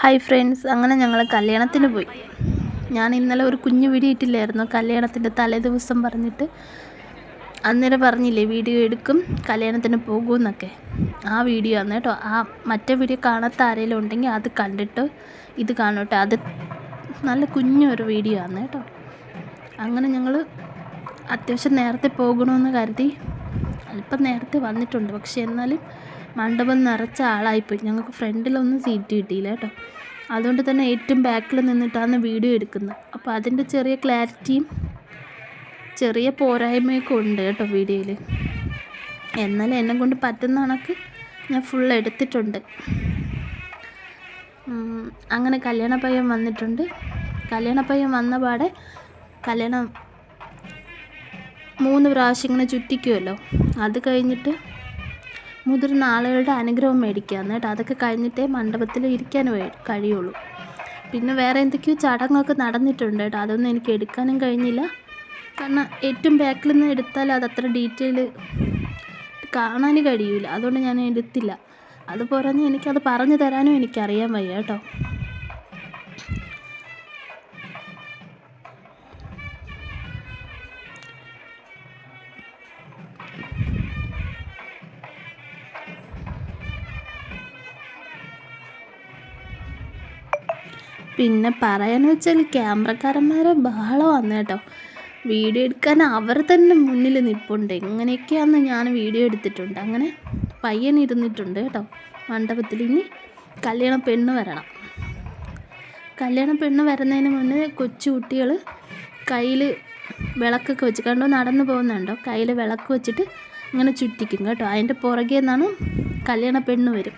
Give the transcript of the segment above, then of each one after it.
Hi friends അങ്ങനെ ഞങ്ങൾ കല്യാണത്തിന് പോയി. ഞാൻ ഇന്നലെ ഒരു കുഞ്ഞു വീഡിയോ ഇട്ടില്ലായിരുന്നു. കല്യാണത്തിന്റെ തലേ ദിവസം പറഞ്ഞിട്ട് അന്നേരം പറഞ്ഞില്ലേ വീഡിയോ എടുക്കും കല്യാണത്തിന് പോകുമെന്നൊക്കെ. ആ വീഡിയോ ആണ് കേട്ടോ. ആ മറ്റേ വീഡിയോ കാണാത്ത ആരെങ്കിലും ഉണ്ടെങ്കിൽ അത് കണ്ടിട്ട് ഇത് കാണട്ടെ. അത് നല്ല കുഞ്ഞൊരു വീഡിയോ ആണ് കേട്ടോ. അങ്ങനെ ഞങ്ങൾ അത്യാവശ്യം നേരത്തെ പോകണമെന്ന് കരുതി. അല്പം നേരത്തെ വന്നിട്ടുണ്ട്. പക്ഷേ എന്നാലും മണ്ഡപം നിറച്ച ആളായിപ്പോയി. ഞങ്ങൾക്ക് ഫ്രണ്ടിലൊന്നും സീറ്റ് കിട്ടിയില്ല കേട്ടോ. അതുകൊണ്ട് തന്നെ ഏറ്റവും ബാക്കിൽ നിന്നിട്ടാണ് വീഡിയോ എടുക്കുന്നത്. അപ്പോൾ അതിന്റെ ചെറിയ ക്ലാരിറ്റിയും ചെറിയ പോരായ്മയൊക്കെ ഉണ്ട് കേട്ടോ വീഡിയോയിൽ. എന്നാലും എന്നെ കൊണ്ട് പറ്റുന്ന കണക്ക് ഞാൻ ഫുൾ എടുത്തിട്ടുണ്ട്. അങ്ങനെ കല്യാണ പയ്യൻ വന്നിട്ടുണ്ട്. കല്യാണ പയ്യൻ വന്ന പാടെ കല്യാണം മൂന്ന് പ്രാവശ്യം ഇങ്ങനെ ചുറ്റിക്കുമല്ലോ അത് കഴിഞ്ഞിട്ട് മുതിർന്ന ആളുകളുടെ അനുഗ്രഹം മേടിക്കാന്ന് കേട്ടോ. അതൊക്കെ കഴിഞ്ഞിട്ടേ മണ്ഡപത്തിൽ ഇരിക്കാൻ കഴിയുള്ളൂ. പിന്നെ വേറെ എന്തൊക്കെയോ ചടങ്ങൊക്കെ നടന്നിട്ടുണ്ട് കേട്ടോ. അതൊന്നും എനിക്ക് എടുക്കാനും കഴിഞ്ഞില്ല. കാരണം ഏറ്റവും ബാക്കിൽ നിന്ന് എടുത്താൽ അത് അത്ര ഡീറ്റെയിൽ കാണാൻ കഴിയില്ല അതുകൊണ്ട് ഞാൻ എടുത്തില്ല. അത് പറഞ്ഞ് എനിക്കത് പറഞ്ഞു തരാനും എനിക്കറിയാൻ വയ്യ കേട്ടോ. പിന്നെ പറയാന്ന് വെച്ചാൽ ക്യാമറക്കാരന്മാരെ ബഹളമാണ് കേട്ടോ. വീഡിയോ എടുക്കാൻ അവർ തന്നെ മുന്നിൽ നിൽപ്പുണ്ട് എങ്ങനെയൊക്കെയാന്ന് ഞാൻ വീഡിയോ എടുത്തിട്ടുണ്ട്. അങ്ങനെ പയ്യൻ ഇരുന്നിട്ടുണ്ട് കേട്ടോ മണ്ഡപത്തിൽ ഇനി കല്യാണ പെണ്ണ് വരണം. കല്യാണ പെണ്ണ് വരുന്നതിന് മുന്നേ കൊച്ചു കുട്ടികൾ കയ്യിൽ വിളക്കൊക്കെ വെച്ച് കണ്ടോ? നടന്നു പോകുന്നുണ്ടോ? കയ്യിൽ വിളക്ക് വെച്ചിട്ട് ഇങ്ങനെ ചുറ്റിക്കും കേട്ടോ. അതിന്റെ പുറകെ നിന്നാണ് കല്യാണ പെണ്ണ് വരും.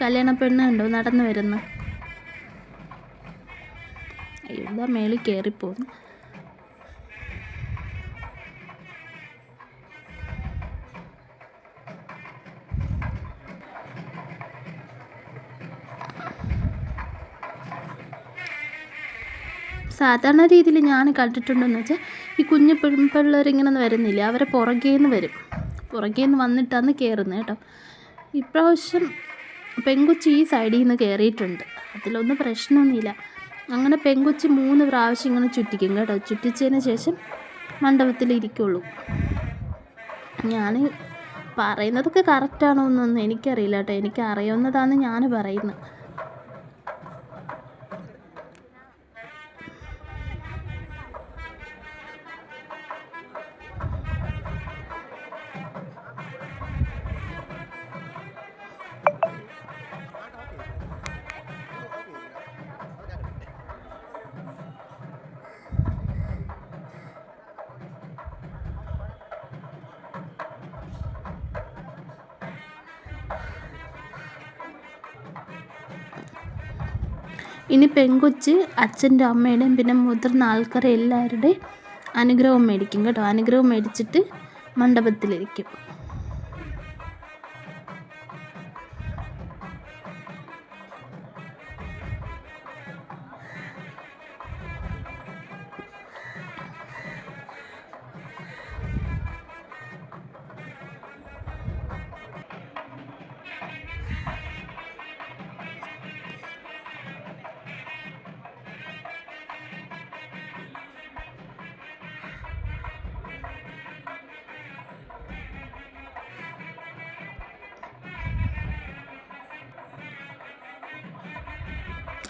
കല്യാണ പെണ്ണ് കണ്ടോ നടന്നു വരുന്ന. ഇതാ മേളിൽ കയറിപ്പോന്നു സാധാരണ രീതിയിൽ ഞാൻ കണ്ടിട്ടുണ്ടെന്ന് വെച്ചാൽ ഈ കുഞ്ഞു പെൺപിള്ളേർ വരുന്നില്ല? അവരെ പുറകേന്ന് വരും. പുറകേന്ന് വന്നിട്ടാണ് കയറുന്നത് കേട്ടോ. ഇപ്രാവശ്യം പെങ്കൊച്ചി ഈ സൈഡിൽ നിന്ന് കയറിയിട്ടുണ്ട് അതിലൊന്നും പ്രശ്നമൊന്നുമില്ല. അങ്ങനെ പെങ്കുച്ചി മൂന്ന് പ്രാവശ്യം ഇങ്ങനെ ചുറ്റിക്കും കേട്ടോ. ചുറ്റിച്ചതിന് ശേഷം മണ്ഡപത്തിൽ ഇരിക്കുള്ളൂ. ഞാൻ പറയുന്നതൊക്കെ കറക്റ്റാണോ എന്നൊന്നും എനിക്കറിയില്ല കേട്ടോ. എനിക്ക് അറിയാവുന്നതാണ് ഞാൻ പറയുന്നത്. ഇനി പെങ്കൊച്ച് അച്ഛന്റെ അമ്മയുടെയും പിന്നെ മുതിർന്ന ആൾക്കാരെ എല്ലാവരുടെയും അനുഗ്രഹം മേടിക്കും കേട്ടോ. അനുഗ്രഹം മേടിച്ചിട്ട് മണ്ഡപത്തിലിരിക്കും.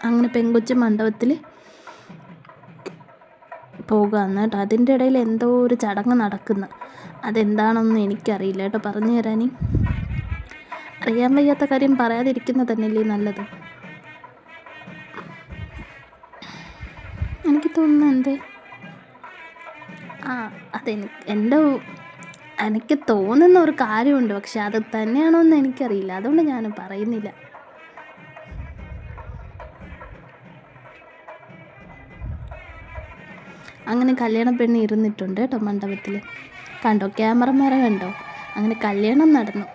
അങ്ങനെ പെങ്കൊച്ച മണ്ഡപത്തിൽ പോകുകയെന്ന് കേട്ടോ. അതിന്റെ ഇടയിൽ എന്തോ ഒരു ചടങ്ങ് നടക്കുന്ന. അതെന്താണെന്ന് എനിക്കറിയില്ല കേട്ടോ. പറഞ്ഞു തരാൻ അറിയാൻ വയ്യാത്ത കാര്യം പറയാതിരിക്കുന്നത് തന്നെയല്ലേ നല്ലത്. എനിക്ക് തോന്നുന്നു എന്ത്? ആ അതെനിക്ക് എന്റെ എനിക്ക് തോന്നുന്ന ഒരു കാര്യമുണ്ട്. പക്ഷെ അത് തന്നെയാണോ എന്ന് എനിക്കറിയില്ല. അതുകൊണ്ട് ഞാൻ പറയുന്നില്ല. അങ്ങനെ കല്യാണ പെണ്ണ് ഇരുന്നിട്ടുണ്ട് കേട്ടോ മണ്ഡപത്തിൽ കണ്ടോ? ക്യാമറമാരെ കണ്ടോ? അങ്ങനെ കല്യാണം നടന്നു.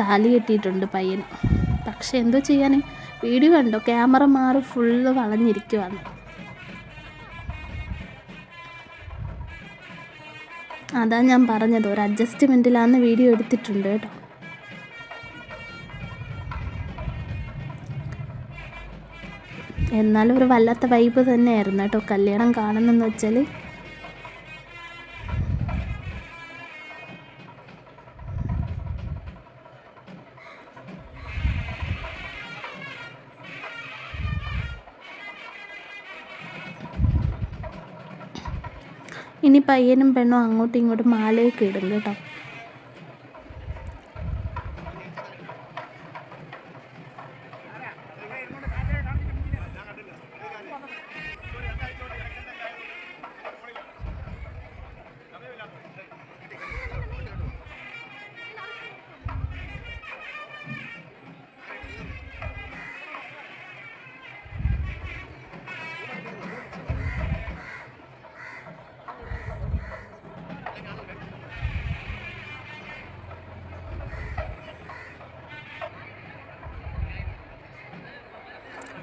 താലി കെട്ടിയിട്ടുണ്ട് പയ്യന്. പക്ഷെ എന്തോ ചെയ്യാൻ വീഡിയോ കണ്ടോ? ക്യാമറമാർ ഫുള്ള് വളഞ്ഞിരിക്കുവാണ്. അതാ ഞാൻ പറഞ്ഞത്. ഒരു അഡ്ജസ്റ്റ്മെന്റിലാന്ന് വീഡിയോ എടുത്തിട്ടുണ്ട് കേട്ടോ. എന്നാലും ഒരു വല്ലാത്ത വൈബ് തന്നെയായിരുന്നു കേട്ടോ കല്യാണം കാണുന്നെന്ന് വെച്ചാൽ ഇനി പയ്യനും പെണ്ണും അങ്ങോട്ടും ഇങ്ങോട്ടും മാലയൊക്കെ ഇടും കേട്ടോ.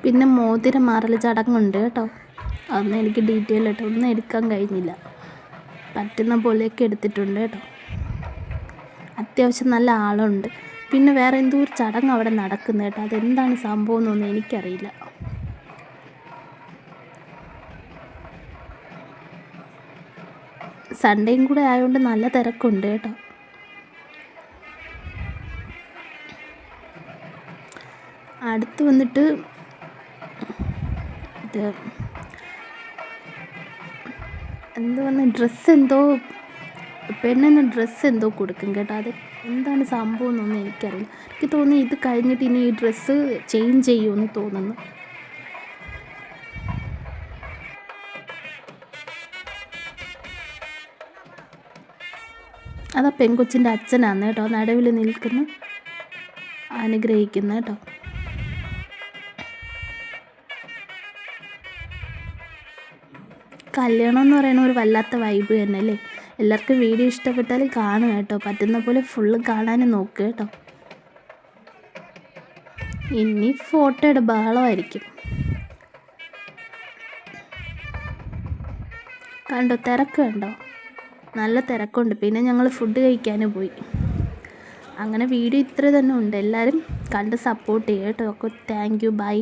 പിന്നെ മോതിരം മാറൽ ചടങ്ങുണ്ട് കേട്ടോ. അതൊന്നും എനിക്ക് ഡീറ്റെയിൽ ആയിട്ട് ഒന്നും എടുക്കാൻ കഴിഞ്ഞില്ല. പറ്റുന്ന പോലെയൊക്കെ എടുത്തിട്ടുണ്ട് കേട്ടോ. അത്യാവശ്യം നല്ല ആളുണ്ട്. പിന്നെ വേറെ എന്തോ ഒരു ചടങ്ങ് അവിടെ നടക്കുന്നത് കേട്ടോ. അതെന്താണ് സംഭവം എന്നൊന്നും എനിക്കറിയില്ല. സൺഡേയും കൂടെ ആയതുകൊണ്ട് നല്ല തിരക്കുണ്ട് കേട്ടോ. അടുത്ത് വന്നിട്ട് ഇത് എന്തോ വന്ന് ഡ്രസ്സ് എന്തോ പെണ്ണിന് ഡ്രസ്സ് എന്തോ കൊടുക്കും കേട്ടോ. അത് എന്താണ് സംഭവം എന്നൊന്നും എനിക്കറിയില്ല. എനിക്ക് തോന്നുന്നു ഇത് കഴിഞ്ഞിട്ട് ഇനി ഈ ഡ്രസ്സ് ചേഞ്ച് ചെയ്യുമെന്ന് തോന്നുന്നു. അതാ പെൺകൊച്ചിന്റെ അച്ഛനാണ് കേട്ടോ നടുവിൽ നിൽക്കുന്ന അനുഗ്രഹിക്കുന്ന കേട്ടോ. കല്യാണം എന്ന് പറയുന്ന ഒരു വല്ലാത്ത വൈബ് തന്നെ അല്ലേ? എല്ലാവർക്കും വീഡിയോ ഇഷ്ടപ്പെട്ടാൽ കാണുക കേട്ടോ. പറ്റുന്ന പോലെ ഫുള്ള് കാണാനും നോക്കുക കേട്ടോ. ഇനി ഫോട്ടോയുടെ ബഹളമായിരിക്കും. കണ്ടോ തിരക്ക് കണ്ടോ? നല്ല തിരക്കുണ്ട്. പിന്നെ ഞങ്ങൾ ഫുഡ് കഴിക്കാൻ പോയി. അങ്ങനെ വീഡിയോ ഇത്ര തന്നെ ഉണ്ട്. എല്ലാവരും കണ്ട് സപ്പോർട്ട് ചെയ്യുക കേട്ടോ. Thank you by